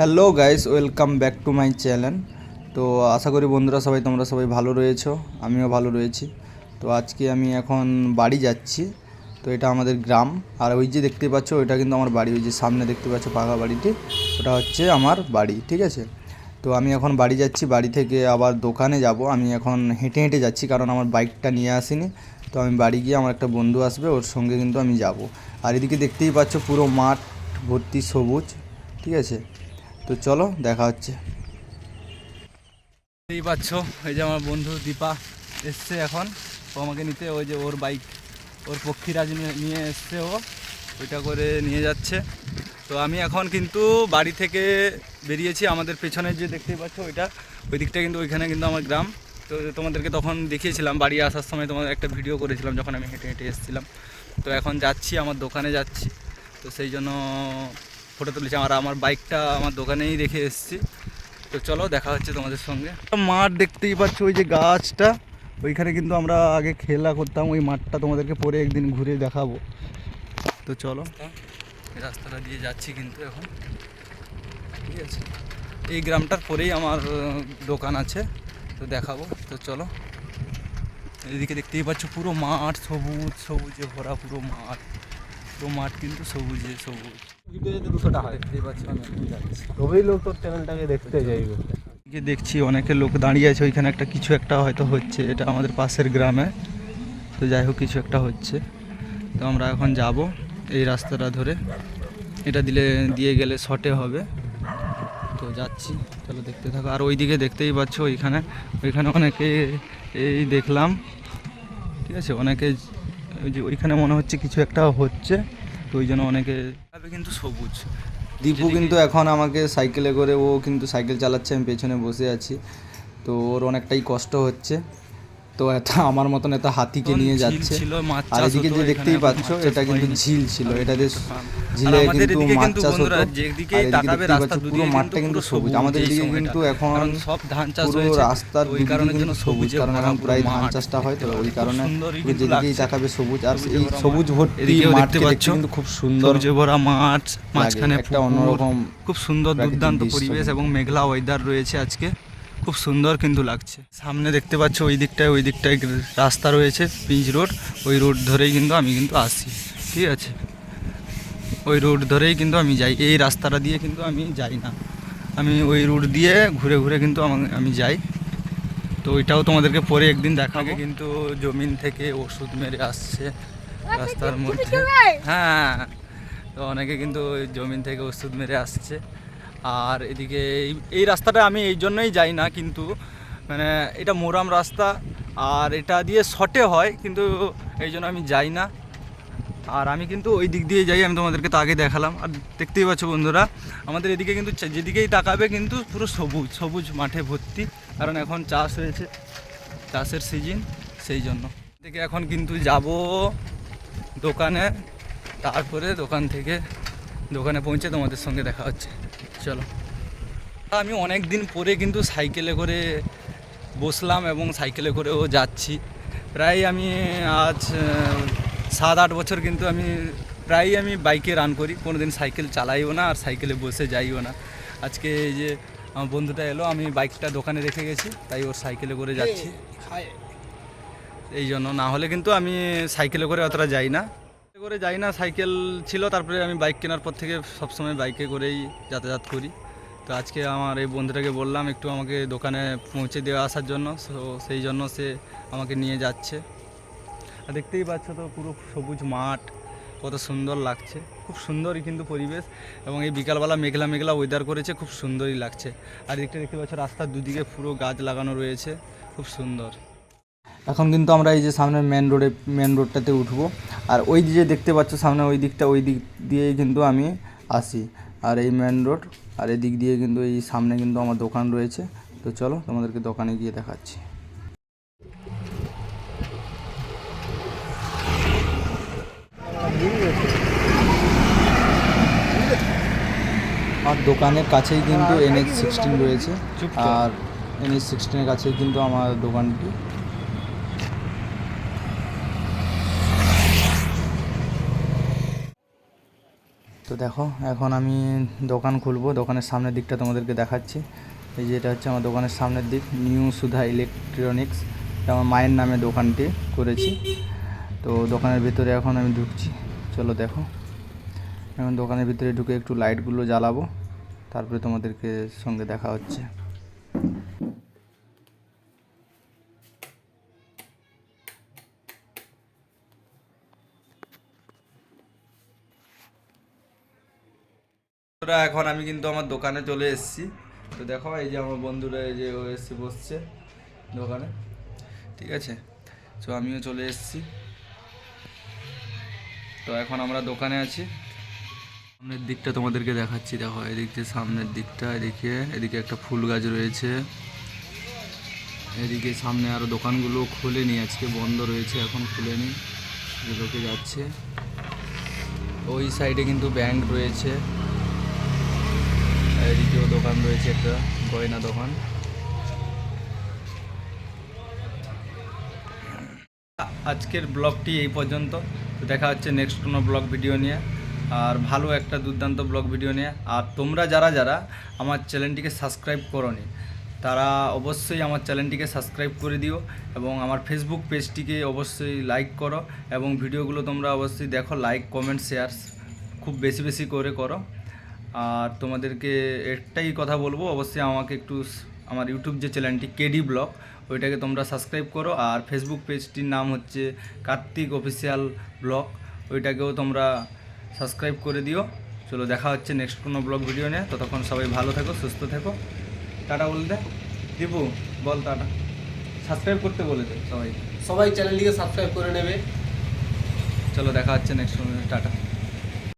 Hello guys, welcome back to my channel. তো আশা করি বন্ধুরা সবাই, তোমরা সবাই ভালো রয়েছো, আমিও ভালো রয়েছি। তো আজকে আমি এখন বাড়ি যাচ্ছি, তো এটা আমাদের গ্রাম। আর ওই যে দেখতে পাচ্ছ, ওইটা কিন্তু আমার বাড়ি, ওই যে সামনে দেখতে পাচ্ছ পাকা বাড়িটি, ওটা হচ্ছে আমার বাড়ি, ঠিক আছে? তো আমি এখন বাড়ি যাচ্ছি, বাড়ি থেকে আবার দোকানে যাব। আমি এখন হেঁটে হেঁটে যাচ্ছি, কারণ আমার বাইকটা নিয়ে আসিনি। তো আমি বাড়ি গিয়ে আমার একটা বন্ধু আসবে, ওর সঙ্গে কিন্তু আমি যাব। আর এদিকে দেখতেই পাচ্ছ পুরো মাঠ ভর্তি সবুজ, ঠিক আছে? তো চলো, দেখা হচ্ছে। এই পাচ্ছ, এই যে আমার বন্ধু দীপা এসছে এখন। ও আমাকে নিতে, ওই যে ওর বাইক ওর পক্ষীরাজ নিয়ে- এসছে ও। ওইটা করে নিয়ে যাচ্ছে। তো আমি এখন কিন্তু বাড়ি থেকে বেরিয়েছি, আমাদের পেছনে যে দেখতেই পাচ্ছ ওইটা, ওই দিকটা কিন্তু ওইখানে কিন্তু আমার গ্রাম। তো তোমাদেরকে তখন দেখিয়েছিলাম, বাড়ি আসার সময় তোমাদের একটা ভিডিও করেছিলাম যখন আমি হেঁটে হেঁটে এসেছিলাম। তো এখন যাচ্ছি, আমার দোকানে যাচ্ছি। তো সেই জন্য ফটো তুলেছি আর আমার বাইকটা আমার দোকানেই রেখে এসেছি। তো চলো, দেখা হচ্ছে তোমাদের সঙ্গে। মাঠ দেখতেই পাচ্ছ, ওই যে গাছটা, ওইখানে কিন্তু আমরা আগে খেলা করতাম, ওই মাঠটা তোমাদেরকে পরে একদিন ঘুরে দেখাবো। তো চলো। রাস্তাটা দিয়ে যাচ্ছি কিন্তু এখন। ঠিক আছে। এই গ্রামটার পরেই আমার দোকান আছে। তো দেখাবো। তো চলো। এদিকে দেখতেই পাচ্ছ, পুরো মাঠ সবুজ, সবুজে ভরা পুরো মাঠ। পুরো মাঠ কিন্তু সবুজে সবুজ। ভিডিওতে হয় দেখতেই পাচ্ছ তবেই লোক তোর চ্যানেলটাকে দেখতে যাইবে। যে দেখছি অনেকে লোক দাঁড়িয়ে আছে ওইখানে একটা কিছু একটা হয়তো হচ্ছে এটা আমাদের পাশের গ্রামে। তো যাই হোক কিছু একটা হচ্ছে। তো আমরা এখন যাব এই রাস্তাটা ধরে। এটা দিলে দিয়ে গেলে শর্টে হবে। তো যাচ্ছি চলো দেখতে থাকো। আর ওইদিকে দেখতেই পাচ্ছ ওইখানে ওইখানে অনেকে এই দেখলাম। ঠিক আছে? অনেকে ওই যে ওইখানে মনে হচ্ছে কিছু একটা হচ্ছে। তো ওই জন্য অনেকে কিন্তু সবুজ। দীপু কিন্তু এখন আমাকে সাইকেলে করে ও কিন্তু সাইকেল চালাচ্ছে আমি পেছনে বসে আছি। তো ওর অনেকটাই কষ্ট হচ্ছে। তো এটা আমার মতন এত হাতিকে নিয়ে যাচ্ছে। আর এদিকে যে দেখতেই পাচ্ছ এটা কিন্তু ঝিল ছিল। এটা দিয়ে ঝিলে কিন্তু মাছ চাষ হতো। আর এদিকে দেখতেই পাচ্ছ পুরো মাঠটা কিন্তু সবুজ। আমাদের এদিকে কিন্তু এখন সব ধান চাষ পুরো রাস্তার ওই কারণে কিন্তু জন্য সবুজ। কারণ এখন প্রায় ধান চাষটা হয় তো ওই কারণে যেদিকেই তাকাবে সবুজ আর এই সবুজ ভর্তি এদিকেও মাঠ দেখতে কিন্তু খুব সুন্দর সবুজে ভরা মাঠ মাঝখানে একটা অন্যরকম খুব সুন্দর দুর্দান্ত পরিবেশ এবং মেঘলা ওয়েদার রয়েছে আজকে। খুব সুন্দর কিন্তু লাগছে। সামনে দেখতে পাচ্ছ ওই দিকটায় ওই দিকটায় রাস্তা রয়েছে পিচ রোড। ওই রোড ধরেই কিন্তু আমি কিন্তু আসি ঠিক আছে? ওই রোড ধরেই কিন্তু আমি যাই এই রাস্তাটা দিয়ে কিন্তু আমি যাই না। আমি ওই রুট দিয়ে ঘুরে ঘুরে কিন্তু আমা- আমি যাই। তো ওইটাও তোমাদেরকে পরে একদিন দেখাবো। কিন্তু জমিন থেকে ওষুধ মেরে আসছে রাস্তার মধ্যে। হ্যাঁ তো অনেকে কিন্তু ওই জমিন থেকে ওষুধ মেরে আসছে। আর এদিকে এই রাস্তাটা আমি এই জন্যই যাই না, কিন্তু মানে এটা মোরাম রাস্তা, আর এটা দিয়ে শর্টে হয়, কিন্তু এই জন্য আমি যাই না। আর আমি কিন্তু ওই দিক দিয়ে যাই, আমি তোমাদেরকে তো আগে দেখালাম। আর দেখতেই পাচ্ছ বন্ধুরা, আমাদের এদিকে কিন্তু যেদিকেই তাকাবে কিন্তু পুরো সবুজ সবুজ মাঠে ভর্তি। কারণ এখন চাষ হয়েছে, চাষের সিজন সেই জন্য। থেকে এখন কিন্তু যাব দোকানে, তারপরে দোকান থেকে, দোকানে পৌঁছে তোমাদের সঙ্গে দেখা হচ্ছে। চলো। আমি অনেক দিন পরে কিন্তু সাইকেলে করে বসলাম এবং সাইকেলে করেও যাচ্ছি। প্রায় আমি আজ সাত আট বছর কিন্তু আমি প্রায়ই আমি বাইকে রান করি। কোনো দিন সাইকেল চালাইও না আর সাইকেলে বসে যাইও না। আজকে এই যে আমার বন্ধুটা এলো আমি বাইকটা দোকানে রেখে গেছি তাই ওর সাইকেলে করে যাচ্ছি। এই জন্য না হলে কিন্তু আমি সাইকেলে করে অতটা যাই না। করে যাই না, সাইকেল ছিল, তারপরে আমি বাইক কেনার পর থেকে সবসময় বাইকে করেই যাতায়াত করি। তো আজকে আমার এই বন্ধুটাকে বললাম, একটু আমাকে দোকানে পৌঁছে দেওয়া আসার জন্য তো সেই জন্য সে আমাকে নিয়ে যাচ্ছে। আর দেখতেই পাচ্ছ তো, পুরো সবুজ মাঠ, কত সুন্দর লাগছে। খুব সুন্দরই কিন্তু পরিবেশ, এবং এই বিকালবেলা মেঘলা মেঘলা ওয়েদার করেছে, খুব সুন্দরই লাগছে। আর এদিকটা দেখতে পাচ্ছ, রাস্তার দুদিকে পুরো গাছ লাগানো রয়েছে, খুব সুন্দর। এখন কিন্তু আমরা এই যে সামনে মেন রোডে মেন রোডটাতে উঠবো। আর ওই যে দেখতে পাচ্ছ সামনে ওই দিকটা ওই দিক দিয়েই কিন্তু আমি আসি। আর এই মেন রোড আর এদিক দিয়ে কিন্তু এই সামনে কিন্তু আমার দোকান রয়েছে। তো চলো তোমাদেরকে দোকানে গিয়ে দেখাচ্ছি। আর দোকানের কাছেই কিন্তু এনএক্স সিক্সটিন রয়েছে। আর এনএক্স সিক্সটিনের কাছেই কিন্তু আমার দোকানটি। তো দেখো, এখন আমি দোকান খুলবো। দোকানের সামনের দিকটা তোমাদেরকে দেখাচ্ছি। এই যে এটা হচ্ছে আমার দোকানের সামনের দিক। New Sudha electronics. আমার মায়ের নামে দোকানটি করেছি। তো দোকানের ভিতরে এখন আমি ঢুকছি। চলো দেখো। এখন দোকানের ভিতরে ঢুকে একটু লাইটগুলো জ্বালাবো। তারপরে তোমাদেরকে সঙ্গে দেখা হচ্ছে। বন্ধুরা এখন আমি কিন্তু আমার দোকানে চলে এসেছি। তো দেখো এই যে আমার বন্ধুরা এই যে ও এসে বসছে দোকানে। ঠিক আছে? তো আমিও চলে এসেছি। তো এখন আমরা দোকানে আছি। সামনের দিকটা তোমাদেরকে দেখাচ্ছি। দেখো, এদিকে সামনের দিকটা, এদিকে এদিকে একটা ফুল গাছ রয়েছে। এদিকে সামনে আরও দোকানগুলো খোলেনি, আজকে বন্ধ রয়েছে, এখন খুলেনি লোকে যাচ্ছে। ওই সাইডে কিন্তু ব্যাংক রয়েছে। এদিকেও দোকান রয়েছে একটা, গয়না দোকান। আজকের ব্লগটি এই পর্যন্ত। দেখা হচ্ছে নেক্সট কোনো ব্লগ ভিডিও নিয়ে। আর ভালো একটা দুর্দান্ত ব্লগ ভিডিও নিয়ে। আর তোমরা যারা যারা আমার চ্যানেলটিকে সাবস্ক্রাইব করনি, তারা অবশ্যই আমার চ্যানেলটিকে সাবস্ক্রাইব করে দিও এবং আমার ফেসবুক পেজটিকে অবশ্যই লাইক করো এবং ভিডিওগুলো তোমরা অবশ্যই দেখো লাইক কমেন্ট শেয়ার খুব বেশি বেশি করে করো। আর তোমাদেরকে একটাই কথা বলব অবশ্যই আমাকে একটু আমার ইউটিউব যে চ্যানেলটি কেডি ব্লগ ওইটাকে তোমরা সাবস্ক্রাইব করো। আর ফেসবুক পেজটির নাম হচ্ছে কার্তিক অফিসিয়াল ব্লগ ওইটাকেও তোমরা সাবস্ক্রাইব করে দিও। চলো দেখা হচ্ছে নেক্সট কোনো ব্লগ ভিডিও নিয়ে। ততক্ষণ সবাই ভালো থেকো সুস্থ থেকো। টাটা বলতে দীপু বল টাটা। সাবস্ক্রাইব করতে বলে দে সবাই সবাই চ্যানেলটিকে সাবস্ক্রাইব করে নেবে। চলো দেখা হচ্ছে নেক্সট টাটা।